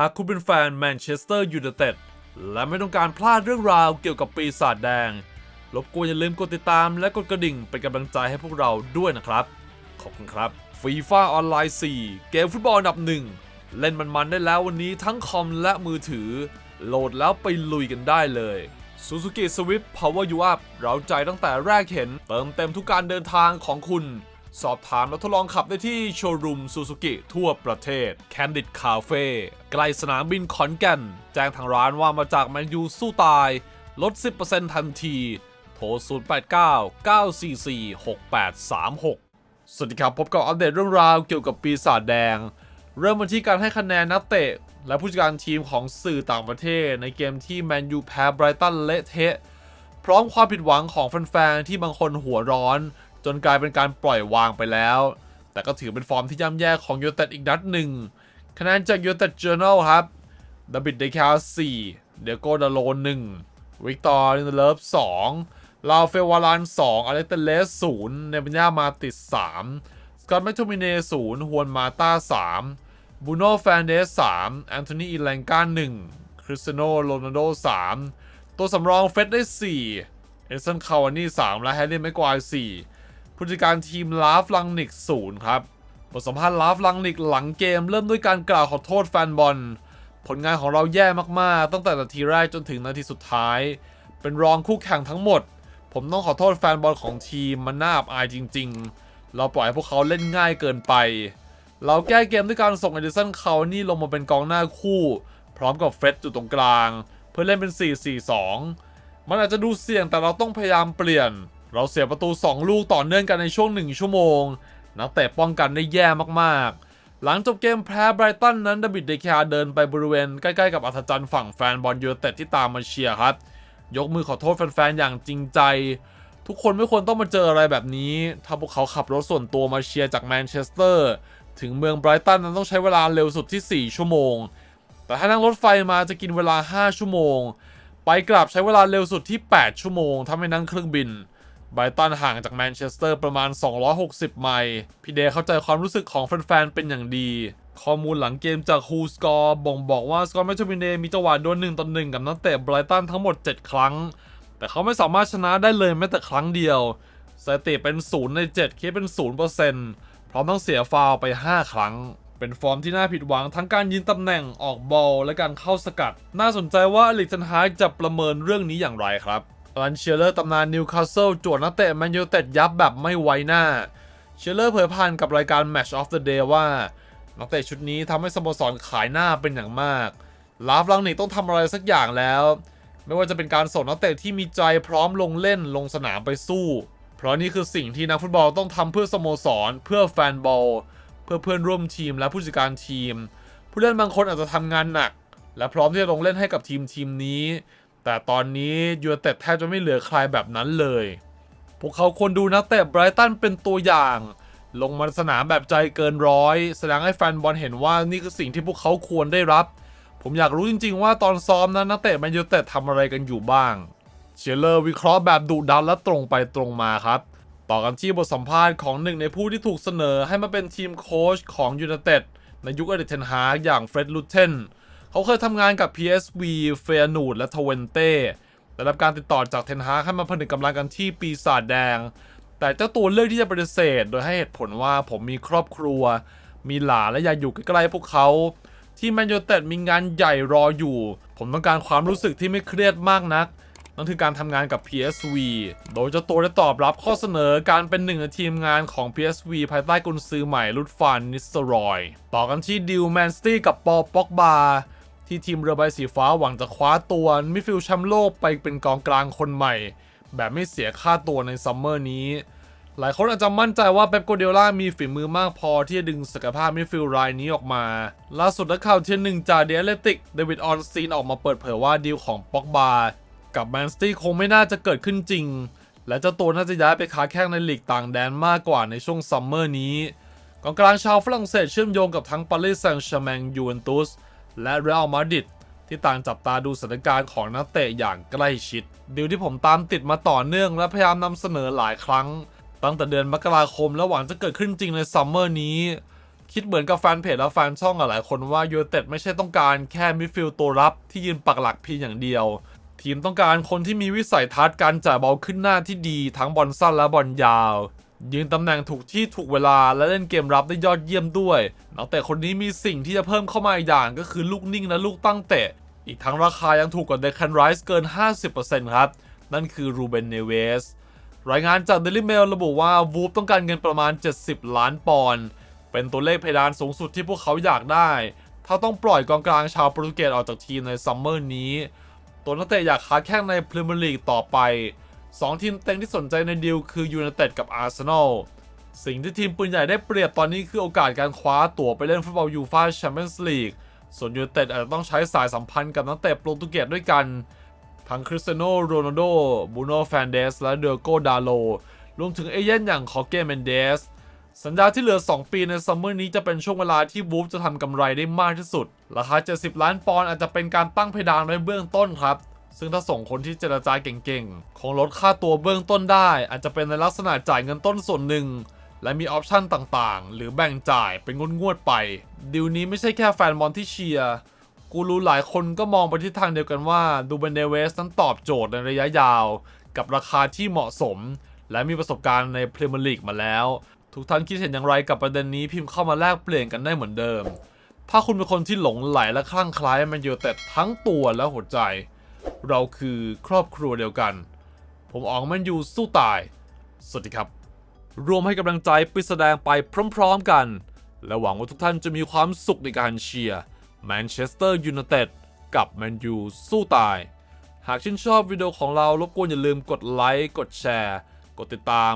หากคุณเป็นแฟนแมนเชสเตอร์ยูไนเต็ดและไม่ต้องการพลาดเรื่องราวเกี่ยวกับปีศาจแดง รบกวนอย่าลืมกดติดตามและกดกระดิ่งเป็นกำลังใจให้พวกเราด้วยนะครับ ขอบคุณครับฟีฟ่าออนไลน์ 4 เกมฟุตบอลอันดับหนึ่งเล่นมันๆได้แล้ววันนี้ทั้งคอมและมือถือ โหลดแล้วไปลุยกันได้เลย Suzuki Swift Power You Up เราใจตั้งแต่แรกเห็น เติมเต็มทุกการเดินทางของคุณ สอบถามและทดลองขับได้ที่โชว์รูม Suzuki ทั่วประเทศ Candid Cafe ใกล้สนามบินขอนแก่น แจ้งทางร้านว่ามาจากแมนยูสู้ตาย ลด 10%ทันที โทร 089 944 6836 สวัสดีครับ พบกับอัปเดตเรื่องราวเกี่ยวกับปีศาจแดง เริ่มมาที่การให้คะแนนนักเตะ และผู้จัดการทีมของสื่อต่างประเทศ ในเกมที่แมนยูแพ้ไบรตันเละเทะ พร้อมความผิดหวังของแฟนๆที่บางคนหัวร้อน จนกลายเป็นการปล่อยวางไปแล้ว แต่ก็ถือเป็นฟอร์มที่ย่ำแย่ของยูเต็ดอีกนัดหนึ่งคะแนนจากยูเต็ด Journal ครับดับบิดเดคา4เดโกดาโล1วิกตอร์ลินเลิฟ2ลาเฟวาลาน2องอเล็กเตเลส0เนปัญญามาติด3สกอตแมคโทมิเน0ฮวนมาตา3บูโน่แฟนเดส3แอนโทนีอีแลงกา1คริสเตยโนโรนัลโด3ตัวสำรองเฟสได้4เอลิสันคาวานี่3และแฮร์รี่แม็กควาย4 ผู้จัดการทีมลาฟลังนิก0ครับบทสัมภาษณ์ลาฟลังนิกหลังเกมเริ่มด้วยการกล่าวขอโทษแฟนบอล ผลงานของเราแย่มากๆ ตั้งแต่นาทีแรกจนถึงนาทีสุดท้าย เป็นรองคู่แข่งทั้งหมด ผมต้องขอโทษแฟนบอลของทีมมันน่าอับอายจริง ๆ เราปล่อยให้พวกเขาเล่นง่ายเกินไป เราแก้เกมด้วยการส่งเอดิสันคาวนี่ลงมาเป็นกองหน้าคู่ พร้อมกับเฟร็ดอยู่ตรงกลาง เพื่อเล่นเป็น 4-4-2 มันอาจจะดูเสี่ยงแต่เราต้องพยายามเปลี่ยน เราเสียประตู 2 ลูกต่อเนื่องกันในช่วง 1 ชั่วโมง นักเตะป้องกันได้แย่มากๆ หลังจบเกมแพ้ไบรตันนั้นดาบิดเดคาเดินไปบริเวณใกล้ๆกับอัธจันทร์ฝั่งแฟนบอลยูไนเต็ดที่ตามมาเชียร์ครับ ยกมือขอโทษแฟนๆ อย่างจริงใจ ทุกคนไม่ควรต้องมาเจออะไรแบบนี้ ถ้าพวกเขาขับรถส่วนตัวมาเชียร์จากแมนเชสเตอร์ ถึงเมืองไบรตันนั้นต้องใช้เวลาเร็วสุดที่ 4 ชั่วโมง แต่ถ้านั่งรถไฟมาจะกินเวลา 5 ชั่วโมง ไปกลับใช้เวลาเร็วสุดที่ 8 ชั่วโมงถ้าไม่นั่งเครื่องบิน ไบรตันห่างจากแมนเชสเตอร์ประมาณ 260 ไมล์ พี่เดย์เข้าใจความรู้สึกของแฟนๆ เป็นอย่างดี ข้อมูลหลังเกมจาก Who Score บ่งบอกว่าสกอตแมชมินเนมีจังหวะโดน1ต่อ1กับนักเตะไบรตันทั้งหมด 7 ครั้ง แต่เขาไม่สามารถชนะได้เลยแม้แต่ครั้งเดียวสถิติเป็น0ใน7คิดเป็น0%พร้อมทั้งเสียฟาวไป 5 ครั้งเป็นฟอร์มที่น่าผิดหวังทั้งการยิงตำแหน่งออกบอลและการเข้าสกัด น่าสนใจว่าอลิกเทนฮากจะประเมินเรื่องนี้อย่างไรครับ ลันเชียเลอร์ตำนานนิวคาสเซิลจวดนักเตะแมนยูเต็ดยับแบบไม่ไว้หน้า เชียเลอร์เผยผ่านกับรายการ Match of the Day ว่า นักเตะชุดนี้ทำให้สโมสรขายหน้าเป็นอย่างมากลาฟลังนิกต้องทำอะไรสักอย่างแล้ว ไม่ว่าจะเป็นการส่งนักเตะที่มีใจพร้อมลงเล่นลงสนามไปสู้ เพราะนี่คือสิ่งที่นักฟุตบอลต้องทำเพื่อสโมสร เพื่อแฟนบอล เพื่อเพื่อนร่วมทีมและผู้จัดการทีม ผู้เล่นบางคนอาจจะทำงานหนัก และพร้อมที่จะลงเล่นให้กับทีมทีมนี้ แต่ตอนนี้ยูไนเต็ดแทบจะไม่เหลือใครแบบนั้นเลย พวกเขาควรดูนักเตะไบรตันเป็นตัวอย่าง ลงมาสนามแบบใจเกินร้อย แสดงให้แฟนบอลเห็นว่านี่คือสิ่งที่พวกเขาควรได้รับ ผมอยากรู้จริง ๆ ว่าตอนซ้อมนั้นนักเตะแมนยูเต็ดทำอะไรกันอยู่บ้าง เชลเลอร์วิเคราะห์แบบดุดันและตรงไปตรงมาครับ ต่อกันที่บทสัมภาษณ์ของหนึ่งในผู้ที่ถูกเสนอให้มาเป็นทีมโค้ชของยูไนเต็ดในยุคอเดเทนฮาอย่างเฟร็ดลูเทน เขาเคยทำงานกับ PSV เฟยนูดและทเวนเต้ได้รับการติดต่อจากเทนฮาร์ให้มาผนึกกำลังกันที่ปีศาจแดง แต่เจ้าตัวเลือกที่จะปฏิเสธ โดยให้เหตุผลว่าผมมีครอบครัว มีหลานและอยากอยู่ใกล้ๆพวกเขา ที่แมนยูเต็ดมีงานใหญ่รออยู่ ผมต้องการความรู้สึกที่ไม่เครียดมากนัก นั่นคือการทำงานกับ PSV โดยเจ้าตัวได้ตอบรับข้อเสนอการเป็นหนึ่งในทีมงานของ PSV ภายใต้กุนซือใหม่ลุดฟานนิสรอย ต่อกันที่ดิวแมนสตี้กับปอป็อกบา ที่ทีมเรือใบสีฟ้าหวังจะคว้าตัวมิดฟิลด์แชมป์โลกไปเป็นกองกลางคนใหม่ แบบไม่เสียค่าตัวในซัมเมอร์นี้ หลายคนอาจจะมั่นใจว่าเป๊ปโกเดล่ามีฝีมือมากพอที่จะดึงศักยภาพมิดฟิลด์รายนี้ออกมา ล่าสุดนักข่าวเทียนหนึ่งจากเดลเลติกเดวิดออนซีนออกมาเปิดเผยว่าดีลของป็อกบากับแมนสตี้คงไม่น่าจะเกิดขึ้นจริง และเจ้าตัวน่าจะย้ายไปค้าแข้งในลีกต่างแดนมากกว่าในช่วงซัมเมอร์นี้กองกลางชาวฝรั่งเศสเชื่อมโยงกับทั้งปารีสแซงต์แชร์แมงยูเวนตุส และเรอัลมาดริดที่ต่างจับตาดูสถานการณ์ของนักเตะอย่างใกล้ชิดดีลที่ผมตามติดมาต่อเนื่องและพยายามนำเสนอหลายครั้ง ตั้งแต่เดือนมกราคมและหวังจะเกิดขึ้นจริงในซัมเมอร์นี้ คิดเหมือนกับแฟนเพจและแฟนช่องหลายคนว่ายูเต็ดไม่ใช่ต้องการแค่มิดฟิลด์ตัวรับที่ยืนปักหลักเพียงอย่างเดียว ทีมต้องการคนที่มีวิสัยทัศน์การจ่ายบอลขึ้นหน้าที่ดีทั้งบอลสั้นและบอลยาว ยืนตำแหน่งถูกที่ถูกเวลาและเล่นเกมรับได้ยอดเยี่ยมด้วย นักเตะคนนี้มีสิ่งที่จะเพิ่มเข้ามาอีกอย่างก็คือลูกนิ่งและลูกตั้งเตะ อีกทั้งราคายังถูกกว่าเดคันไรส์เกิน 50%ครับ นั่นคือรูเบนเนเวส รายงานจาก Daily Mail ระบุว่าวูฟต้องการเงินประมาณ 70 ล้านปอนด์ เป็นตัวเลขเพดานสูงสุดที่พวกเขาอยากได้ ถ้าต้องปล่อยกองกลางชาวโปรตุเกสออกจากทีมในซัมเมอร์นี้ ตัวนักเตะอยากค้าแข้งในพรีเมียร์ลีกต่อไป 2 ทีมเต็งที่สนใจในดีลคือยูไนเต็ดกับอาร์เซนอลสิ่งที่ทีมปืนใหญ่ได้เปรียบตอนนี้คือโอกาสการคว้าตั๋วไปเล่นฟุตบอลยูฟ่าแชมเปี้ยนส์ลีกส่วนยูไนเต็ดอาจจะต้องใช้สายสัมพันธ์กับนักเตะโปรตุเกสด้วยกัน ทั้งคริสเตียโนโรนัลโดบูโนแฟนเดส และเดโกดาโล รวมถึงเอเย่นอย่างคอเกเมนเดส สัญญาที่เหลือ 2 ปีในซัมเมอร์นี้จะเป็นช่วงเวลาที่วูฟจะทำกำไรได้มากที่สุด ราคา 70 ล้านปอนด์อาจจะเป็นการตั้งเพดานไว้เบื้องต้นครับ ซึ่งถ้าส่งคนที่เจรจาเก่งๆ คงลดค่าตัวเบื้องต้นได้ อาจจะเป็นในลักษณะจ่ายเงินต้นส่วนหนึ่ง และมีออปชั่นต่างๆ หรือแบ่งจ่ายเป็นงวดๆไป ดิวนี้ไม่ใช่แค่แฟนบอลที่เชียร์กูรู้หลายคนก็มองไปที่ทางเดียวกันว่าดูเบนเนเวสนั้นตอบโจทย์ในระยะยาว กับราคาที่เหมาะสม และมีประสบการณ์ในพรีเมียร์ลีกมาแล้ว ทุกท่านคิดเห็นอย่างไรกับประเด็นนี้พิมพ์เข้ามาแลกเปลี่ยนกันได้เหมือนเดิม ถ้าคุณเป็นคนที่หลงไหลและคลั่งไคล้แมนยูเต็ดทั้งตัวและหัวใจ เราคือครอบครัวเดียวกัน ผมอองแมนยูสู้ตาย สวัสดีครับ รวมให้กำลังใจไปแสดงไปพร้อมๆกัน และหวังว่าทุกท่านจะมีความสุขในการเชียร์แมนเชสเตอร์ยูไนเต็ดกับแมนยูสู้ตาย หากชื่นชอบวิดีโอของเรารบกวนอย่าลืมกดไลค์ กดแชร์ กดติดตาม